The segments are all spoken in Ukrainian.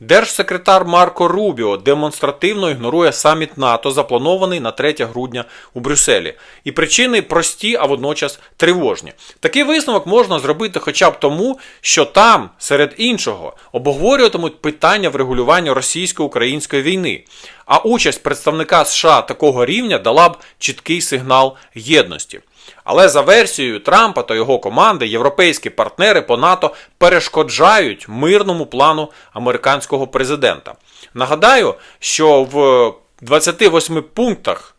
Держсекретар Марко Рубіо демонстративно ігнорує саміт НАТО, запланований на 3 грудня у Брюсселі. І причини прості, а водночас тривожні. Такий висновок можна зробити хоча б тому, що там, серед іншого, обговорюватимуть питання врегулювання російсько-української війни. А участь представника США такого рівня дала б чіткий сигнал єдності. Але за версією Трампа та його команди, європейські партнери по НАТО перешкоджають мирному плану американського президента. Нагадаю, що в 28 пунктах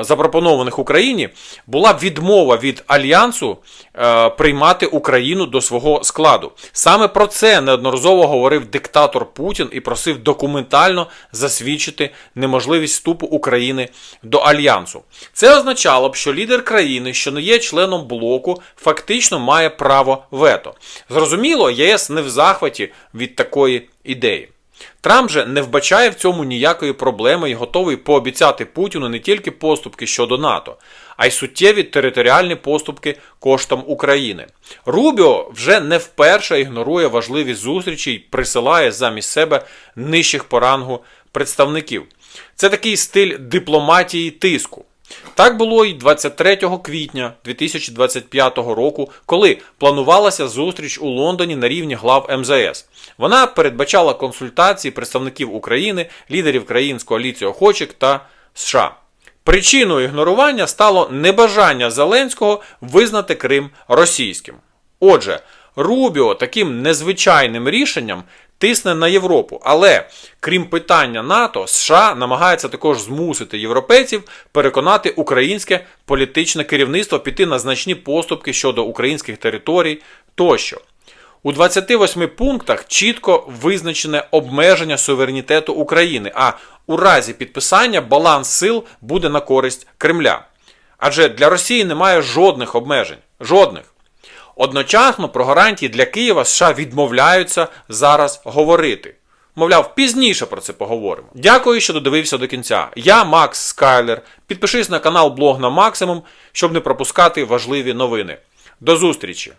запропонованих Україні була відмова від альянсу е, приймати Україну до свого складу. Саме про це неодноразово говорив диктатор Путін і просив документально засвідчити неможливість вступу України до альянсу. Це означало б, що лідер країни, що не є членом блоку, фактично має право вето. Зрозуміло, ЄС не в захваті від такої ідеї. Трамп же не вбачає в цьому ніякої проблеми і готовий пообіцяти Путіну не тільки поступки щодо НАТО, а й суттєві територіальні поступки коштом України. Рубіо вже не вперше ігнорує важливі зустрічі і присилає замість себе нижчих по рангу представників. Це такий стиль дипломатії тиску. Так було і 23 квітня 2025 року, коли планувалася зустріч у Лондоні на рівні глав МЗС. Вона передбачала консультації представників України, лідерів країн з коаліції охочих та США. Причиною ігнорування стало небажання Зеленського визнати Крим російським. Отже, Рубіо таким незвичайним рішенням тисне на Європу, але крім питання НАТО, США намагається також змусити європейців переконати українське політичне керівництво піти на значні поступки щодо українських територій тощо. У 28 пунктах чітко визначене обмеження суверенітету України, а у разі підписання баланс сил буде на користь Кремля. Адже для Росії немає жодних обмежень. Жодних. Одночасно про гарантії для Києва США відмовляються зараз говорити. Мовляв, пізніше про це поговоримо. Дякую, що додивився до кінця. Я Макс Скайлер. Підпишись на канал Блог на Максимум, щоб не пропускати важливі новини. До зустрічі!